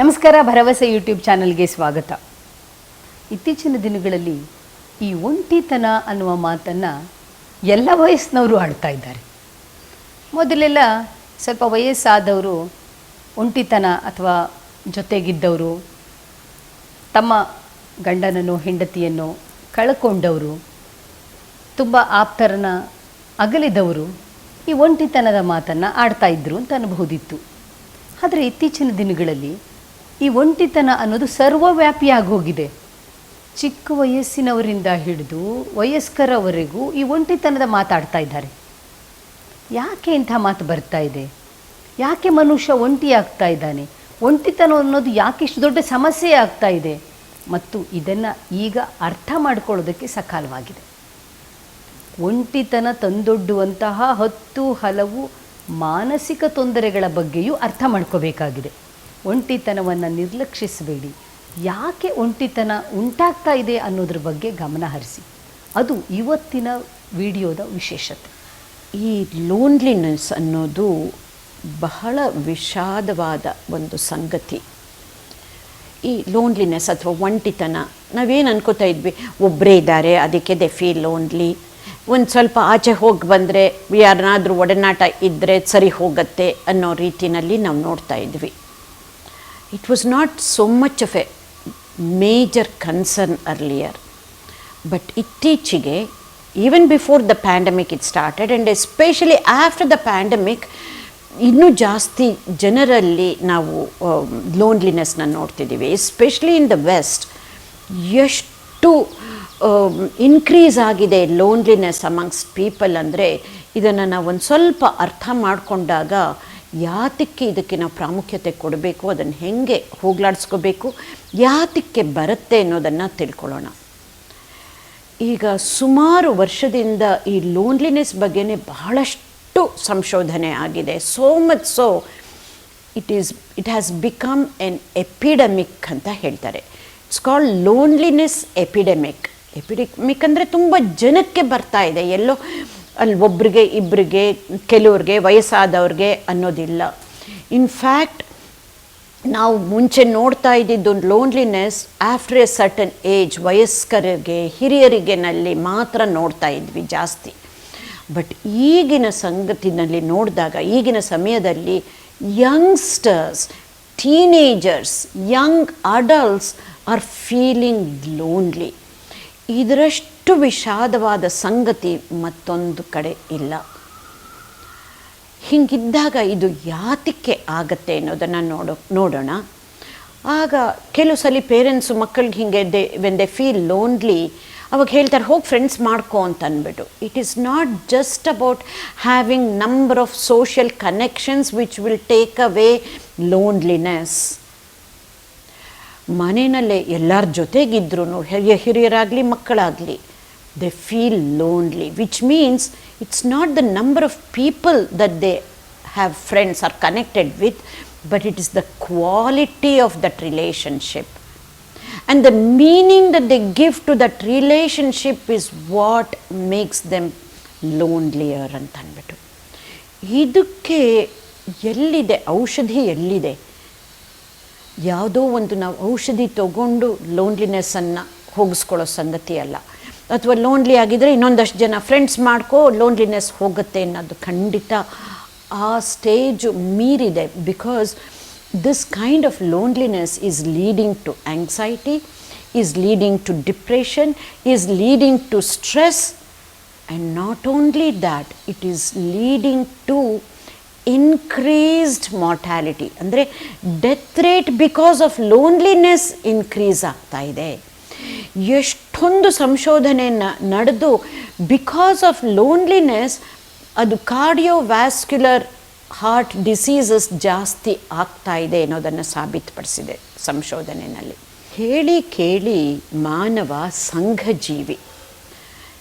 ನಮಸ್ಕಾರ, ಭರವಸೆ ಯೂಟ್ಯೂಬ್ ಚಾನಲ್ಗೆ ಸ್ವಾಗತ. ಇತ್ತೀಚಿನ ದಿನಗಳಲ್ಲಿ ಈ ಒಂಟಿತನ ಅನ್ನುವ ಮಾತನ್ನು ಎಲ್ಲ ವಯಸ್ಸಿನವರು ಆಡ್ತಾ ಇದ್ದಾರೆ. ಮೊದಲೆಲ್ಲ ಸ್ವಲ್ಪ ವಯಸ್ಸಾದವರು ಒಂಟಿತನ ಅಥವಾ ಜೊತೆಗಿದ್ದವರು, ತಮ್ಮ ಗಂಡನನ್ನು ಹೆಂಡತಿಯನ್ನು ಕಳ್ಕೊಂಡವರು, ತುಂಬ ಆಪ್ತರನ್ನ ಅಗಲಿದವರು ಈ ಒಂಟಿತನದ ಮಾತನ್ನು ಆಡ್ತಾ ಇದ್ದರು ಅಂತ ಅನ್ಬಹುದಿತ್ತು. ಆದರೆ ಇತ್ತೀಚಿನ ದಿನಗಳಲ್ಲಿ ಈ ಒಂಟಿತನ ಅನ್ನೋದು ಸರ್ವವ್ಯಾಪಿಯಾಗಿ ಹೋಗಿದೆ ಚಿಕ್ಕ ವಯಸ್ಸಿನವರಿಂದ ಹಿಡಿದು ವಯಸ್ಕರವರೆಗೂ ಈ ಒಂಟಿತನದ ಮಾತಾಡ್ತಾ ಇದ್ದಾರೆ. ಯಾಕೆ ಇಂಥ ಮಾತು ಬರ್ತಾ ಇದೆ? ಯಾಕೆ ಮನುಷ್ಯ ಒಂಟಿ ಆಗ್ತಾ ಇದ್ದಾನೆ? ಒಂಟಿತನ ಅನ್ನೋದು ಯಾಕೆ ಇಷ್ಟು ದೊಡ್ಡ ಸಮಸ್ಯೆ ಆಗ್ತಾ ಇದೆ? ಮತ್ತು ಇದನ್ನು ಈಗ ಅರ್ಥ ಮಾಡ್ಕೊಳ್ಳೋದಕ್ಕೆ ಸಕಾಲವಾಗಿದೆ. ಒಂಟಿತನ ತಂದೊಡ್ಡುವಂತಹ ಹತ್ತು ಹಲವು ಮಾನಸಿಕ ತೊಂದರೆಗಳ ಬಗ್ಗೆಯೂ ಅರ್ಥ ಮಾಡ್ಕೋಬೇಕಾಗಿದೆ. ಒಂಟಿತನವನ್ನು ನಿರ್ಲಕ್ಷಿಸಬೇಡಿ. ಯಾಕೆ ಒಂಟಿತನ ಉಂಟಾಗ್ತಾ ಇದೆ ಅನ್ನೋದ್ರ ಬಗ್ಗೆ ಗಮನ ಹರಿಸಿ. ಅದು ಇವತ್ತಿನ ವಿಡಿಯೋದ ವಿಶೇಷತೆ. ಈ ಲೋನ್ಲಿನೆಸ್ ಅನ್ನೋದು ಬಹಳ ವಿಷಾದವಾದ ಒಂದು ಸಂಗತಿ. ಈ ಲೋನ್ಲಿನೆಸ್ ಅಥವಾ ಒಂಟಿತನ, ನಾವೇನು ಅನ್ಕೋತಾ ಇದ್ವಿ? ಒಬ್ಬರೇ ಇದ್ದಾರೆ, ಅದಕ್ಕೆ ದೆ ಫೀಲ್ ಲೋನ್ಲಿ ಒಂದು ಸ್ವಲ್ಪ ಆಚೆ ಹೋಗಿ ಬಂದರೆ ಯಾರನ್ನಾದರೂ ಒಡನಾಟ ಇದ್ದರೆ ಸರಿ ಹೋಗುತ್ತೆ ಅನ್ನೋ ರೀತಿಯಲ್ಲಿ ನಾವು ನೋಡ್ತಾ ಇದ್ವಿ. It was not so much of a major concern earlier but ಇತ್ತೀಚೆಗೆ even before the pandemic it started and especially after the pandemic ಇನ್ನೂ ಜಾಸ್ತಿ ಜನರಲ್ಲಿ ನಾವು ಲೋನ್ಲಿನೆಸ್ನ ನೋಡ್ತಿದ್ದೀವಿ. ಎಸ್ಪೆಷಲಿ ಇನ್ ದ ವೆಸ್ಟ್ ಎಷ್ಟು ಇನ್ಕ್ರೀಸ್ ಆಗಿದೆ ಲೋನ್ಲಿನೆಸ್ ಅಮಂಗ್ಸ್ ಪೀಪಲ್ ಅಂದರೆ, ಇದನ್ನು ನಾವು ಒಂದು ಸ್ವಲ್ಪ ಅರ್ಥ ಮಾಡಿಕೊಂಡಾಗ ಯಾತಕ್ಕೆ ಇದಕ್ಕೆ ನಾವು ಪ್ರಾಮುಖ್ಯತೆ ಕೊಡಬೇಕು, ಅದನ್ನು ಹೆಂಗೆ ಹೋಗ್ಲಾಡಿಸ್ಕೋಬೇಕು, ಯಾತಕ್ಕೆ ಬರುತ್ತೆ ಅನ್ನೋದನ್ನು ತಿಳ್ಕೊಳ್ಳೋಣ. ಈಗ ಸುಮಾರು ವರ್ಷದಿಂದ ಈ ಲೋನ್ಲಿನೆಸ್ ಬಗ್ಗೆನೇ ಬಹಳಷ್ಟು ಸಂಶೋಧನೆ ಆಗಿದೆ. So much so it is it has become an epidemic ಅಂತ ಹೇಳ್ತಾರೆ. It's called loneliness epidemic epidemic ಅಂದರೆ ತುಂಬ ಜನಕ್ಕೆ ಬರ್ತಾ ಇದೆ. ಎಲ್ಲೋ ಅಲ್ಲಿ ಒಬ್ರಿಗೆ ಇಬ್ಬರಿಗೆ ಕೆಲವ್ರಿಗೆ ವಯಸ್ಸಾದವ್ರಿಗೆ ಅನ್ನೋದಿಲ್ಲ. ಇನ್ಫ್ಯಾಕ್ಟ್ ನಾವು ಮುಂಚೆ ನೋಡ್ತಾ ಇದ್ದಿದ್ದು loneliness after a certain age ವಯಸ್ಕರಿಗೆ, ಹಿರಿಯರಿಗೆನಲ್ಲಿ ಮಾತ್ರ ನೋಡ್ತಾ ಇದ್ವಿ ಜಾಸ್ತಿ. ಬಟ್ ಈಗಿನ ಸಂಗತಿನಲ್ಲಿ ನೋಡಿದಾಗ, ಈಗಿನ ಸಮಯದಲ್ಲಿ youngsters teenagers young adults are feeling lonely ಇದರಷ್ಟು ವಿಷಾದವಾದ ಸಂಗತಿ ಮತ್ತೊಂದು ಕಡೆ ಇಲ್ಲ. ಹೀಗಿದ್ದಾಗ ಇದು ಯಾತಕ್ಕೆ ಆಗತ್ತೆ ಅನ್ನೋದನ್ನು ನೋಡೋ, ನೋಡೋಣ. ಆಗ ಕೆಲವು ಸಲ ಪೇರೆಂಟ್ಸು ಮಕ್ಕಳಿಗೆ ಹಿಂಗೆ they when they feel lonely ಅವಾಗ ಹೇಳ್ತಾರೆ, ಹೋಗಿ ಫ್ರೆಂಡ್ಸ್ ಮಾಡ್ಕೋ ಅಂತ ಅಂದ್ಬಿಟ್ಟು. It is not just about having number of social connections which will take away loneliness ಮನೆಯಲ್ಲೇ ಎಲ್ಲರ ಜೊತೆಗಿದ್ರು ಹಿರಿಯ ಹಿರಿಯರಾಗಲಿ, ಮಕ್ಕಳಾಗಲಿ they feel lonely which means it's not the number of people that they have friends are connected with but it is the quality of that relationship and the meaning that they give to that relationship is what makes them lonelier ಅಂತ ಅಂದ್ಬಿಟ್ಟು. ಇದಕ್ಕೆ ಎಲ್ಲಿದೆ, ಔಷಧಿ ಎಲ್ಲಿದೆ? ಯಾವುದೋ ಒಂದು ನಾವು ಔಷಧಿ ತಗೊಂಡು ಲೋನ್ಲಿನೆಸ್ಸನ್ನು ಹೋಗಿಸ್ಕೊಳ್ಳೋ ಸಂಗತಿ ಅಲ್ಲ. ಅಥವಾ ಲೋನ್ಲಿ ಆಗಿದ್ದರೆ ಇನ್ನೊಂದಷ್ಟು ಜನ ಫ್ರೆಂಡ್ಸ್ ಮಾಡ್ಕೋ ಲೋನ್ಲಿನೆಸ್ ಹೋಗುತ್ತೆ ಅನ್ನೋದು ಖಂಡಿತ ಆ ಸ್ಟೇಜು ಮೀರಿದೆ because this kind of loneliness is leading to anxiety, is leading to depression is leading to stress and not only that it is leading to increased mortality ಅಂದರೆ death rate because of loneliness increase ಆಗ್ತಾ ಇದೆ. ಎಷ್ಟೊಂದು ಸಂಶೋಧನೆಯನ್ನು ನಡೆದು because of loneliness ಅದು cardiovascular heart diseases ಜಾಸ್ತಿ ಆಗ್ತಾ ಇದೆ ಅನ್ನೋದನ್ನು ಸಾಬೀತುಪಡಿಸಿದೆ ಸಂಶೋಧನೆಯಲ್ಲಿ. ಹೇಳಿ ಕೇಳಿ ಮಾನವ ಸಂಘಜೀವಿ.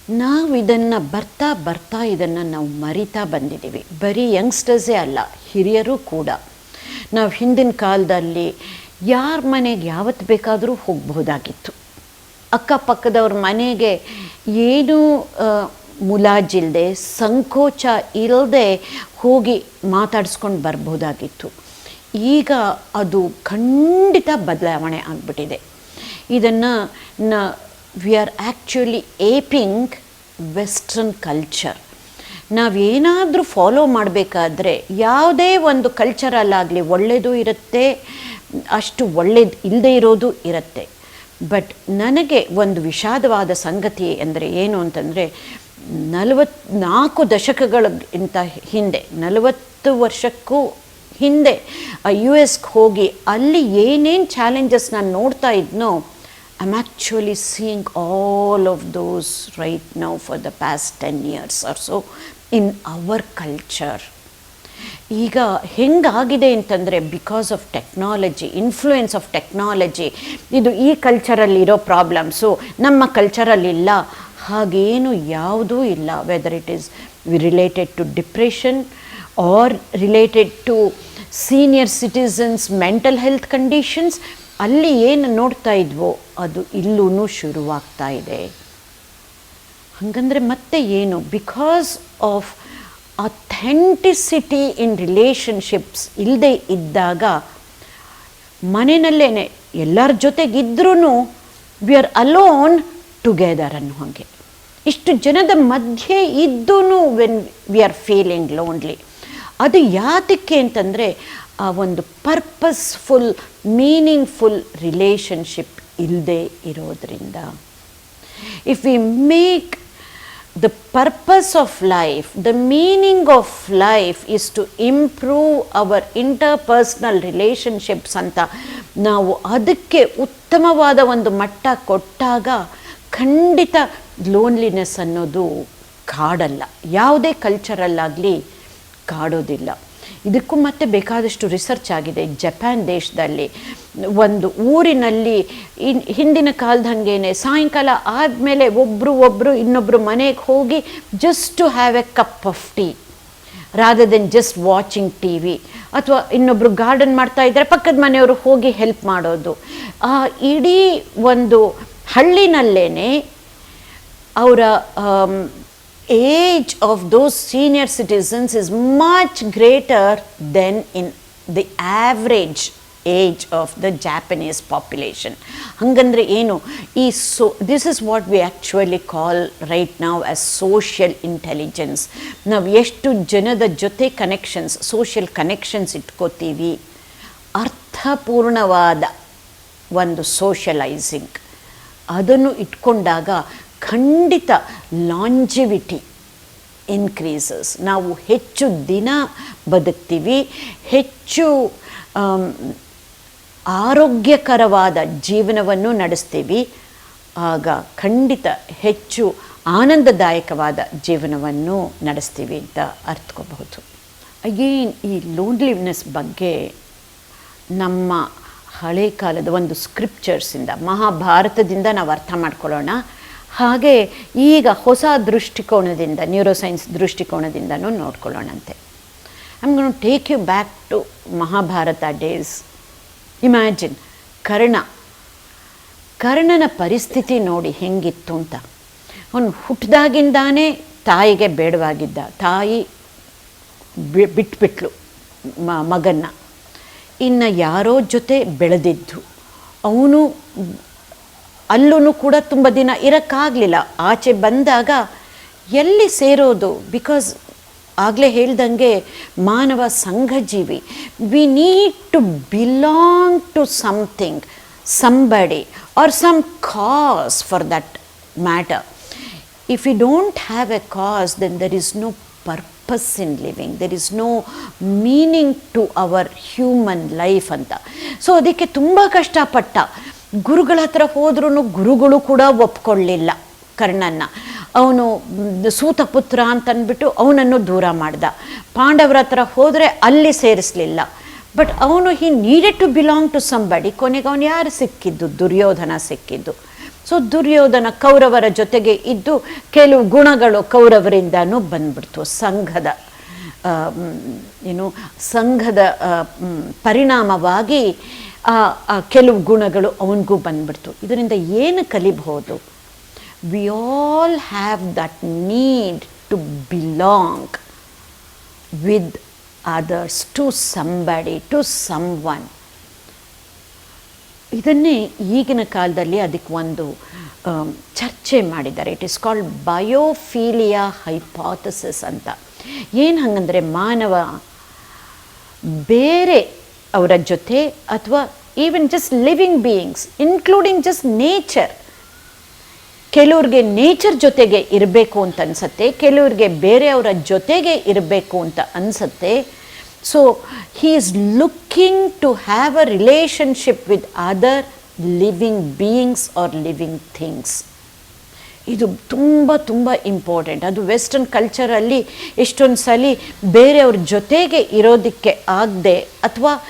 ನಾವು ಇದನ್ನು ಬರ್ತಾ ಬರ್ತಾ ಇದನ್ನು ನಾವು ಮರಿತಾ ಬಂದಿದ್ದೀವಿ. ಬರೀ ಯಂಗ್ಸ್ಟರ್ಸೇ ಅಲ್ಲ, ಹಿರಿಯರು ಕೂಡ. ನಾವು ಹಿಂದಿನ ಕಾಲದಲ್ಲಿ ಯಾರ ಮನೆಗೆ ಯಾವತ್ತು ಬೇಕಾದರೂ ಹೋಗ್ಬಹುದಾಗಿತ್ತು. ಅಕ್ಕಪಕ್ಕದವ್ರ ಮನೆಗೆ ಏನೂ ಮುಲಾಜಿಲ್ಲದೆ ಸಂಕೋಚ ಇಲ್ಲದೆ ಹೋಗಿ ಮಾತಾಡಿಸ್ಕೊಂಡು ಬರ್ಬೋದಾಗಿತ್ತು ಈಗ ಅದು ಖಂಡಿತ ಬದಲಾವಣೆ ಆಗಿಬಿಟ್ಟಿದೆ. ಇದನ್ನು ನ we are actually aping western culture ನಾವೇನಾದರೂ ಫಾಲೋ ಮಾಡಬೇಕಾದ್ರೆ ಯಾವುದೇ ಒಂದು ಕಲ್ಚರಲ್ಲಾಗಲಿ ಒಳ್ಳೆಯದು ಇರುತ್ತೆ, ಅಷ್ಟು ಒಳ್ಳೇದು ಇಲ್ಲದೆ ಇರೋದು ಇರುತ್ತೆ. ಬಟ್ ನನಗೆ ಒಂದು ವಿಷಾದವಾದ ಸಂಗತಿ ಅಂದರೆ ಏನು ಅಂತಂದರೆ ನಲವತ್ನಾಲ್ಕು ದಶಕಗಳಿಗಿಂತ ಹಿಂದೆ, ನಲವತ್ತು ವರ್ಷಕ್ಕೂ ಹಿಂದೆ ಯು ಎಸ್ಗೆ ಹೋಗಿ ಅಲ್ಲಿ ಏನೇನು ಚಾಲೆಂಜಸ್ ನಾನು ನೋಡ್ತಾ ಇದ್ನೋ I actually actually all all of those right for the past ten years are so in our culture ಈಗ ಹೆಂಗಾಗಿದೆ ಅಂತಂದರೆ because of technology influence of technology ಇದು ಈ ಕಲ್ಚರಲ್ಲಿರೋ ಪ್ರಾಬ್ಲಮ್ಸು ನಮ್ಮ ಕಲ್ಚರಲ್ಲಿಲ್ಲ ಹಾಗೇನು ಯಾವುದೂ ಇಲ್ಲ whether it is related to depression or related to senior citizens mental health conditions ಅಲ್ಲಿ ಏನು ನೋಡ್ತಾ ಇದ್ವೋ ಅದು ಇಲ್ಲೂ ಶುರುವಾಗ್ತಾ ಇದೆ. ಹಾಗಂದರೆ ಮತ್ತೆ ಏನು? Because of authenticity in relationships ಇಲ್ಲದೆ ಇದ್ದಾಗ ಮನೆಯಲ್ಲೇ ಎಲ್ಲರ ಜೊತೆಗಿದ್ರೂ ವಿ ಆರ್ ಅಲೋನ್ ಟುಗೆದರ್ ಅನ್ನೋ ಹಾಗೆ. ಇಷ್ಟು ಜನದ ಮಧ್ಯೆ ಇದ್ದೂ when we are feeling lonely ಅದು ಯಾತಕ್ಕೆ ಅಂತಂದರೆ ಆ ಒಂದು ಪರ್ಪಸ್ಫುಲ್ ಮೀನಿಂಗ್ಫುಲ್ ರಿಲೇಷನ್ಶಿಪ್ ಇಲ್ಲದೆ irodrinda. if we make the purpose of life, the meaning of life is to improve our interpersonal relationships ಅಂತ ನಾವು ಅದಕ್ಕೆ ಉತ್ತಮವಾದ ಒಂದು ಮಟ್ಟ ಕೊಟ್ಟಾಗ ಖಂಡಿತ ಲೋನ್ಲಿನೆಸ್ ಅನ್ನೋದು ಕಾಡಲ್ಲ ಯಾವುದೇ ಕಲ್ಚರಲ್ಲಾಗಲಿ ಕಾಡೋದಿಲ್ಲ ಇದಕ್ಕೂ ಮತ್ತೆ ಬೇಕಾದಷ್ಟು ರಿಸರ್ಚ್ ಆಗಿದೆ. ಜಪಾನ್ ದೇಶದಲ್ಲಿ ಒಂದು ಊರಿನಲ್ಲಿ ಇನ್ ಹಿಂದಿನ ಕಾಲದಂಗೆನೆ ಸಾಯಂಕಾಲ ಆದಮೇಲೆ ಒಬ್ಬರು ಒಬ್ಬರು ಇನ್ನೊಬ್ಬರು ಮನೆಗೆ ಹೋಗಿ just to have a cup of tea rather than just watching T V ಅಥವಾ ಇನ್ನೊಬ್ಬರು ಗಾರ್ಡನ್ ಮಾಡ್ತಾ ಇದ್ದಾರೆ ಪಕ್ಕದ ಮನೆಯವರು ಹೋಗಿ ಹೆಲ್ಪ್ ಮಾಡೋದು. ಆ ಇಡೀ ಒಂದು ಹಳ್ಳಿನಲ್ಲೇ ಅವರ age of those senior citizens is much greater than in the average age of the Japanese population ಹಾಗಂದ್ರೆ ಏನು ಈ so this is what we actually call right ನಾವು ಆ್ಯಸ್ ಸೋಷಿಯಲ್ ಇಂಟೆಲಿಜೆನ್ಸ್ ನಾವು ಎಷ್ಟು ಜನದ ಜೊತೆ ಕನೆಕ್ಷನ್ಸ್ ಸೋಷಿಯಲ್ ಕನೆಕ್ಷನ್ಸ್ ಇಟ್ಕೋತೀವಿ ಅರ್ಥಪೂರ್ಣವಾದ ಒಂದು ಸೋಷಲೈಸಿಂಗ್ ಅದನ್ನು ಇಟ್ಕೊಂಡಾಗ ಖಂಡಿತ ಲಾಂಜಿವಿಟಿ ಇನ್ಕ್ರೀಸಸ್ ನಾವು ಹೆಚ್ಚು ದಿನ ಬದುಕ್ತೀವಿ, ಹೆಚ್ಚು ಆರೋಗ್ಯಕರವಾದ ಜೀವನವನ್ನು ನಡೆಸ್ತೀವಿ. ಆಗ ಖಂಡಿತ ಹೆಚ್ಚು ಆನಂದದಾಯಕವಾದ ಜೀವನವನ್ನು ನಡೆಸ್ತೀವಿ ಅಂತ ಅರ್ಥಕೋಬಹುದು. ಅಗೇನ್ ಈ ಲೋನ್ಲಿನೆಸ್ ಬಗ್ಗೆ ನಮ್ಮ ಹಳೆ ಕಾಲದ ಒಂದು ಸ್ಕ್ರಿಪ್ಚರ್ಸಿಂದ ಮಹಾಭಾರತದಿಂದ ನಾವು ಅರ್ಥ ಮಾಡ್ಕೊಳ್ಳೋಣ. ಹಾಗೆ ಈಗ ಹೊಸ ದೃಷ್ಟಿಕೋನದಿಂದ ನ್ಯೂರೋಸೈನ್ಸ್ ದೃಷ್ಟಿಕೋನದಿಂದನೂ ನೋಡ್ಕೊಳ್ಳೋಣಂತೆ. I'm take you back to Mahabharata days imagine Karna. ಕರ್ಣನ ಪರಿಸ್ಥಿತಿ ನೋಡಿ ಹೆಂಗಿತ್ತು ಅಂತ. ಅವನು ಹುಟ್ಟಿದಾಗಿಂದಾನೇ ತಾಯಿಗೆ ಬೇಡವಾಗಿದ್ದ. ತಾಯಿ ಬಿಟ್ಬಿಟ್ಲು ಮ, ಮಗನ್ನ. ಇನ್ನು ಯಾರೋ ಜೊತೆ ಬೆಳೆದಿದ್ದು. ಅವನು ಅಲ್ಲೂ ಕೂಡ ತುಂಬ ದಿನ ಇರೋಕ್ಕಾಗಲಿಲ್ಲ. ಆಚೆ ಬಂದಾಗ ಎಲ್ಲಿ ಸೇರೋದು? ಬಿಕಾಸ್ ಆಗಲೇ ಹೇಳ್ದಂಗೆ ಮಾನವ ಸಂಘಜೀವಿ we need to belong to something somebody or some cause for that matter if you don't have a cause then there is no purpose in living there is no meaning to our human life ಅಂತ. So ಅದಕ್ಕೆ ತುಂಬ ಕಷ್ಟಪಟ್ಟ. ಗುರುಗಳ ಹತ್ರ ಹೋದ್ರೂ ಗುರುಗಳು ಕೂಡ ಒಪ್ಕೊಳ್ಳಿಲ್ಲ ಕರ್ಣನ್ನ. ಅವನು ಸೂತ ಪುತ್ರ ಅಂತನ್ಬಿಟ್ಟು ಅವನನ್ನು ದೂರ ಮಾಡ್ದ. ಪಾಂಡವರ ಹತ್ರ ಹೋದರೆ ಅಲ್ಲಿ ಸೇರಿಸಲಿಲ್ಲ. ಬಟ್ ಅವನು he needed to belong to somebody ಕೊನೆಗೆ ಅವನು ಯಾರು ಸಿಕ್ಕಿದ್ದು? ದುರ್ಯೋಧನ ಸಿಕ್ಕಿದ್ದು. ಸೊ ದುರ್ಯೋಧನ ಕೌರವರ ಜೊತೆಗೆ ಇದ್ದು ಕೆಲವು ಗುಣಗಳು ಕೌರವರಿಂದನೂ ಬಂದ್ಬಿಡ್ತು, ಸಂಘದ. ಏನು, ಸಂಘದ ಪರಿಣಾಮವಾಗಿ ಕೆಲವು ಗುಣಗಳು ಅವನಿಗೂ ಬಂದ್ಬಿಡ್ತು. ಇದರಿಂದ ಏನು ಕಲಿಬಹುದು? We all have that need to belong with others to somebody to someone ಇದನ್ನೇ ಈಗಿನ ಕಾಲದಲ್ಲಿ ಅದಕ್ಕೆ ಒಂದು ಚರ್ಚೆ ಮಾಡಿದ್ದಾರೆ. It is called biophilia hypothesis ಅಂತ. ಏನು ಹಂಗಂದರೆ ಮಾನವ ಬೇರೆ ಅವರ ಜೊತೆ ಅಥವಾ even just living beings including just nature ಕೆಲವ್ರಿಗೆ ನೇಚರ್ ಜೊತೆಗೆ ಇರಬೇಕು ಅಂತ ಅನಿಸತ್ತೆ, ಕೆಲವ್ರಿಗೆ ಬೇರೆಯವರ ಜೊತೆಗೆ ಇರಬೇಕು ಅಂತ ಅನಿಸತ್ತೆ. So he is looking to have a relationship with other living beings or living things ಇದು ತುಂಬ ತುಂಬ ಇಂಪಾರ್ಟೆಂಟ್ ಅದು ವೆಸ್ಟರ್ನ್ ಕಲ್ಚರಲ್ಲಿ ಎಷ್ಟೊಂದು ಸಲ ಬೇರೆಯವ್ರ ಜೊತೆಗೆ ಇರೋದಕ್ಕೆ ಆಗದೆ ಅಥವಾ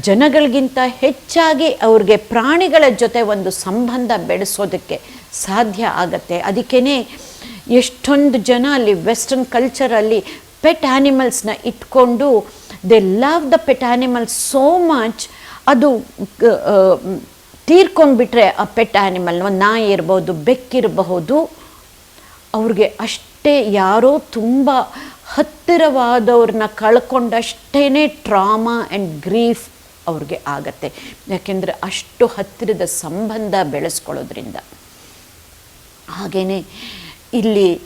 ಜನಗಳಿಗಿಂತ ಹೆಚ್ಚಾಗಿ ಅವ್ರಿಗೆ ಪ್ರಾಣಿಗಳ ಜೊತೆ ಒಂದು ಸಂಬಂಧ ಬೆಳೆಸೋದಕ್ಕೆ ಸಾಧ್ಯ ಆಗತ್ತೆ. ಅದಕ್ಕೇ ಎಷ್ಟೊಂದು ಜನ ಅಲ್ಲಿ ವೆಸ್ಟರ್ನ್ ಕಲ್ಚರಲ್ಲಿ ಪೆಟ್ ಆ್ಯನಿಮಲ್ಸ್ನ ಇಟ್ಕೊಂಡು they love the pet animals so much ಅದು ತೀರ್ಕೊಂಡ್ಬಿಟ್ರೆ ಆ ಪೆಟ್ ಆ್ಯನಿಮಲ್ ನಾಯಿ ಇರ್ಬೋದು ಬೆಕ್ಕಿರಬಹುದು ಅವ್ರಿಗೆ ಅಷ್ಟೇ ಯಾರೋ ತುಂಬ ಹತ್ತಿರವಾದವ್ರನ್ನ ಕಳ್ಕೊಂಡಷ್ಟೇ ಟ್ರಾಮಾ ಆ್ಯಂಡ್ ಗ್ರೀಫ್ ಅವ್ರಿಗೆ ಆಗತ್ತೆ. ಯಾಕೆಂದರೆ ಅಷ್ಟು ಹತ್ತಿರದ ಸಂಬಂಧ ಬೆಳೆಸ್ಕೊಳ್ಳೋದ್ರಿಂದ. ಹಾಗೆಯೇ ಇಲ್ಲಿ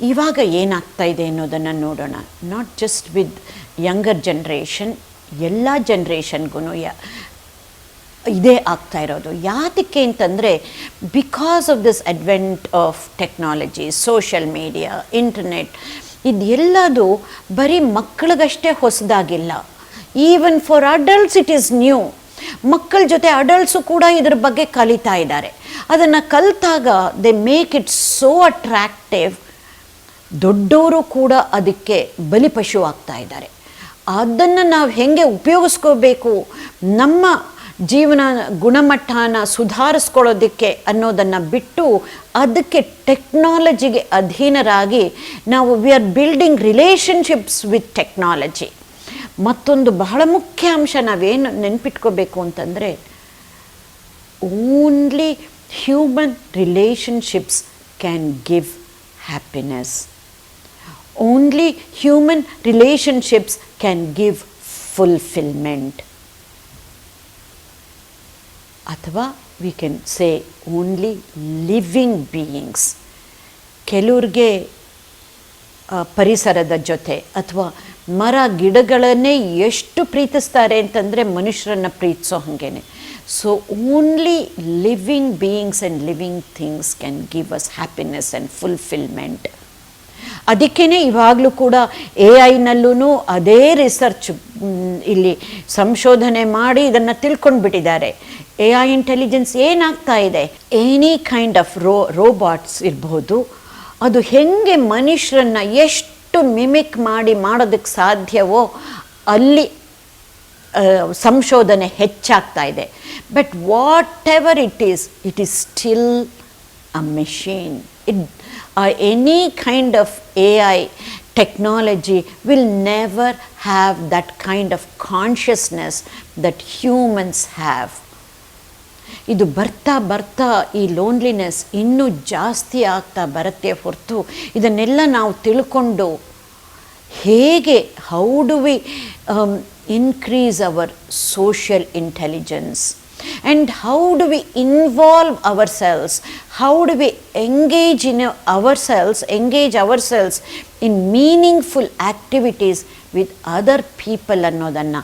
ಇವಾಗ ಏನಾಗ್ತಾ ಇದೆ ಅನ್ನೋದನ್ನು ನೋಡೋಣ. Not just with younger generation ಎಲ್ಲ ಜನ್ರೇಷನ್ಗೂ ಯ ಇದೇ ಆಗ್ತಾ ಇರೋದು. ಯಾತಕ್ಕೆ ಅಂತಂದರೆ because of this advent of technology social media internet ಇದೆಲ್ಲದು ಬರೀ ಮಕ್ಕಳಿಗಷ್ಟೇ ಹೊಸದಾಗಿಲ್ಲ. Even for adults it is new ಮಕ್ಕಳ ಜೊತೆ ಅಡಲ್ಟ್ಸು ಕೂಡ ಇದ್ರ ಬಗ್ಗೆ ಕಲಿತಾ ಇದ್ದಾರೆ. ಅದನ್ನು ಕಲಿತಾಗ they make it so attractive ದೊಡ್ಡವರು ಕೂಡ ಅದಕ್ಕೆ ಬಲಿಪಶು ಆಗ್ತಾ ಇದ್ದಾರೆ. ಅದನ್ನು ನಾವು ಹೇಗೆ ಉಪಯೋಗಿಸ್ಕೋಬೇಕು? ನಮ್ಮ ಜೀವನ ಗುಣಮಟ್ಟನ ಸುಧಾರಿಸ್ಕೊಳ್ಳೋದಕ್ಕೆ ಅನ್ನೋದನ್ನು ಬಿಟ್ಟು ಅದಕ್ಕೆ ಟೆಕ್ನಾಲಜಿಗೆ ಅಧೀನರಾಗಿ ನಾವು we are building relationships with technology ಮತ್ತೊಂದು ಬಹಳ ಮುಖ್ಯ ಅಂಶ ನಾವೇನು ನೆನ್ಪಿಟ್ಕೋಬೇಕು ಅಂತಂದರೆ only human relationships can give happiness only human relationships can give fulfilment ಅಥವಾ we can say only living beings ಕೆಲವ್ರಿಗೆ ಪರಿಸರದ ಜೊತೆ ಅಥವಾ ಮರ ಗಿಡಗಳನ್ನೇ ಎಷ್ಟು ಪ್ರೀತಿಸ್ತಾರೆ ಅಂತಂದರೆ ಮನುಷ್ಯರನ್ನು ಪ್ರೀತಿಸೋ ಹಾಗೇನೆ. So only living beings and living things can give us happiness and fulfilment ಅದಕ್ಕೇ ಇವಾಗಲೂ ಕೂಡ ಎ ಐನಲ್ಲೂ ಅದೇ ರಿಸರ್ಚ್ ಇಲ್ಲಿ ಸಂಶೋಧನೆ ಮಾಡಿ ಇದನ್ನು ತಿಳ್ಕೊಂಡು ಬಿಟ್ಟಿದ್ದಾರೆ ಎ ಐ ಇಂಟೆಲಿಜೆನ್ಸ್ ಏನಾಗ್ತಾ ಇದೆ? Any kind of rho robots ಇರಬಹುದು ಅದು ಹೆಂಗೆ ಮನುಷ್ಯರನ್ನ ಎಷ್ಟು ಮಿಮಿಕ್ ಮಾಡಿ ಮಾಡೋದಕ್ಕೆ ಸಾಧ್ಯವೋ ಅಲ್ಲಿ ಸಂಶೋಧನೆ ಹೆಚ್ಚಾಗ್ತಾ ಇದೆ. But whatever it is it is still a machine it any kind of A I technology will never have that kind of consciousness that humans have ಇದು ಬರ್ತಾ ಬರ್ತಾ ಈ ಲೋನ್ಲಿನೆಸ್ ಇನ್ನೂ ಜಾಸ್ತಿ ಆಗ್ತಾ ಬರುತ್ತೆ ಹೊರತು. ಇದನ್ನೆಲ್ಲ ನಾವು ತಿಳ್ಕೊಂಡು ಹೇಗೆ how do we increase our social intelligence we involve ourselves how do we engage in ourselves engage ourselves in meaningful activities with other people ಅನ್ನೋದನ್ನು?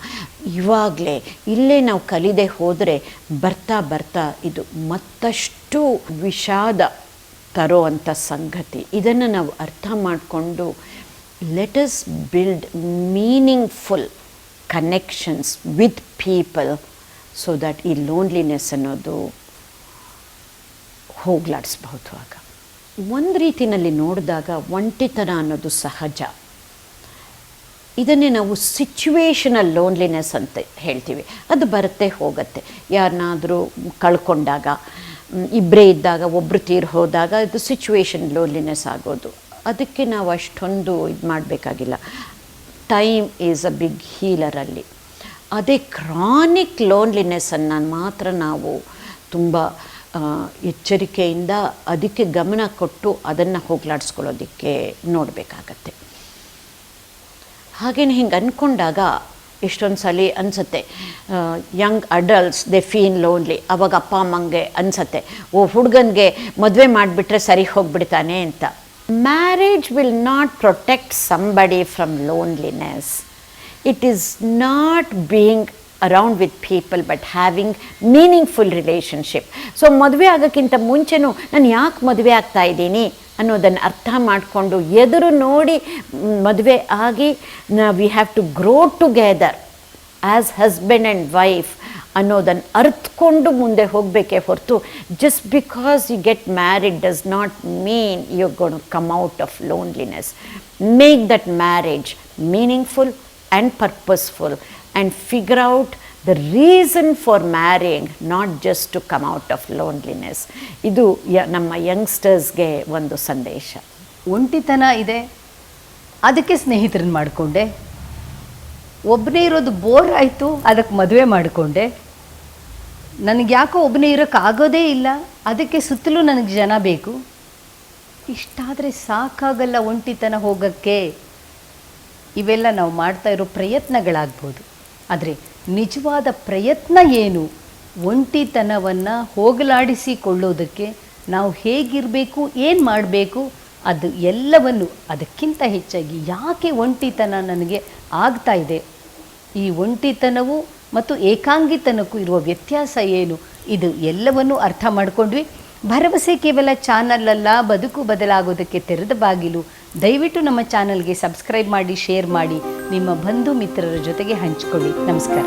ಇವಾಗಲೇ ಇಲ್ಲೇ ನಾವು ಕಲಿದೆ ಹೋದರೆ ಬರ್ತಾ ಬರ್ತಾ ಇದು ಮತ್ತಷ್ಟು ವಿಷಾದ ತರೋವಂಥ ಸಂಗತಿ. ಇದನ್ನು ನಾವು ಅರ್ಥ ಮಾಡಿಕೊಂಡು let build meaningful connections with people so that ಈ ಲೋನ್ಲಿನೆಸ್ ಅನ್ನೋದು ಹೋಗ್ಲಾಡಿಸ್ಬಹುದು ಆಗ. ಒಂದು ರೀತಿಯಲ್ಲಿ ನೋಡಿದಾಗ ಒಂಟಿತನ ಅನ್ನೋದು ಸಹಜ. ಇದನ್ನೇ ನಾವು ಸಿಚುವೇಷನಲ್ ಲೋನ್ಲಿನೆಸ್ ಅಂತ ಹೇಳ್ತೀವಿ. ಅದು ಬರುತ್ತೆ, ಹೋಗುತ್ತೆ. ಯಾರನ್ನಾದರೂ ಕಳ್ಕೊಂಡಾಗ ಇಬ್ಬರೇ ಇದ್ದಾಗ ಒಬ್ಬರು ತೀರ್ ಹೋದಾಗ ಇದು ಸಿಚುವೇಷನ್ ಲೋನ್ಲಿನೆಸ್ ಆಗೋದು. ಅದಕ್ಕೆ ನಾವು ಅಷ್ಟೊಂದು ಇದು ಮಾಡಬೇಕಾಗಿಲ್ಲ. ಟೈಮ್ ಈಸ್ ಅ ಬಿಗ್ ಹೀಲರಲ್ಲಿ ಅದೇ ಕ್ರಾನಿಕ್ ಲೋನ್ಲಿನೆಸ್ಸನ್ನು ಮಾತ್ರ ನಾವು ತುಂಬ ಎಚ್ಚರಿಕೆಯಿಂದ ಅದಕ್ಕೆ ಗಮನ ಕೊಟ್ಟು ಅದನ್ನು ಹೋಗ್ಲಾಡಿಸ್ಕೊಳ್ಳೋದಕ್ಕೆ ನೋಡಬೇಕಾಗತ್ತೆ. ಹಾಗೇನೆ ಹಿಂಗೆ ಅಂದ್ಕೊಂಡಾಗ ಎಷ್ಟೊಂದು ಸಲ ಅನಿಸುತ್ತೆ young adults they feel lonely ಅವಾಗ ಅಪ್ಪ ಅಮ್ಮಂಗೆ ಅನಿಸುತ್ತೆ, ಓ, ಹುಡುಗನಿಗೆ ಮದುವೆ ಮಾಡಿಬಿಟ್ರೆ ಸರಿ ಹೋಗ್ಬಿಡ್ತಾನೆ ಅಂತ. Marriage will not protect somebody from loneliness it is not being around with people but having meaningful relationship so ಮದುವೆ ಆಗೋಕ್ಕಿಂತ ಮುಂಚೆನೂ ನಾನು ಯಾಕೆ ಮದುವೆ ಆಗ್ತಾ ಇದ್ದೀನಿ ಅನ್ನೋದನ್ನು ಅರ್ಥ ಮಾಡಿಕೊಂಡು ಎದುರು ನೋಡಿ ಮದುವೆ ಆಗಿ we have to grow together as husband and wife ಅನ್ನೋದನ್ನು ಅರ್ಥಕೊಂಡು ಮುಂದೆ ಹೋಗಬೇಕೇ ಹೊರತು just because you get married does not mean you gonna come out of loneliness make that marriage meaningful and purposeful and figure out the reason for marrying not just to come out of loneliness ಇದು ಯ, ನಮ್ಮ ಯಂಗ್ಸ್ಟರ್ಸ್ಗೆ ಒಂದು ಸಂದೇಶ. ಒಂಟಿತನ ಇದೆ. ಅದಕ್ಕೆ ಸ್ನೇಹಿತರನ್ನ ಮಾಡಿಕೊಂಡೆ. ಒಬ್ಬನೇ ಇರೋದು ಬೋರ್ ಆಯಿತು, ಅದಕ್ಕೆ ಮದುವೆ ಮಾಡಿಕೊಂಡೆ. ನನಗೆ ಯಾಕೋ ಒಬ್ಬನೇ ಇರೋಕ್ಕಾಗೋದೇ ಇಲ್ಲ, ಅದಕ್ಕೆ ಸುತ್ತಲೂ ನನಗೆ ಜನ ಬೇಕು. ಇಷ್ಟಾದರೆ ಸಾಕಾಗಲ್ಲ ಒಂಟಿತನ ಹೋಗೋಕ್ಕೆ. ಇವೆಲ್ಲ ನಾವು ಮಾಡ್ತಾ ಇರೋ ಪ್ರಯತ್ನಗಳಾಗ್ಬೋದು. ಆದರೆ ನಿಜವಾದ ಪ್ರಯತ್ನ ಏನು? ಒಂಟಿತನವನ್ನು ಹೋಗಲಾಡಿಸಿಕೊಳ್ಳೋದಕ್ಕೆ ನಾವು ಹೇಗಿರಬೇಕು, ಏನು ಮಾಡಬೇಕು, ಅದು ಎಲ್ಲವನ್ನು ಅದಕ್ಕಿಂತ ಹೆಚ್ಚಾಗಿ ಯಾಕೆ ಒಂಟಿತನ ನನಗೆ ಆಗ್ತಾ ಇದೆ? ಈ ಒಂಟಿತನವು ಮತ್ತು ಏಕಾಂಗಿತನಕ್ಕೂ ಇರುವ ವ್ಯತ್ಯಾಸ ಏನು? ಇದು ಎಲ್ಲವನ್ನೂ ಅರ್ಥ ಮಾಡ್ಕೊಂಡ್ವಿ. ಭರವಸೆ ಕೇವಲ ಚಾನಲ್ ಅಲ್ಲ ಬದುಕು ಬದಲಾಗೋದಕ್ಕೆ ತೆರೆದ ಬಾಗಿಲು. ದಯವಿಟ್ಟು ನಮ್ಮ ಚಾನಲ್ಗೆ ಸಬ್ಸ್ಕ್ರೈಬ್ ಮಾಡಿ, ಶೇರ್ ಮಾಡಿ. ನಿಮ್ಮ ಬಂಧು ಮಿತ್ರರ ಜೊತೆಗೆ ಹಂಚಿಕೊಳ್ಳಿ. ನಮಸ್ಕಾರ.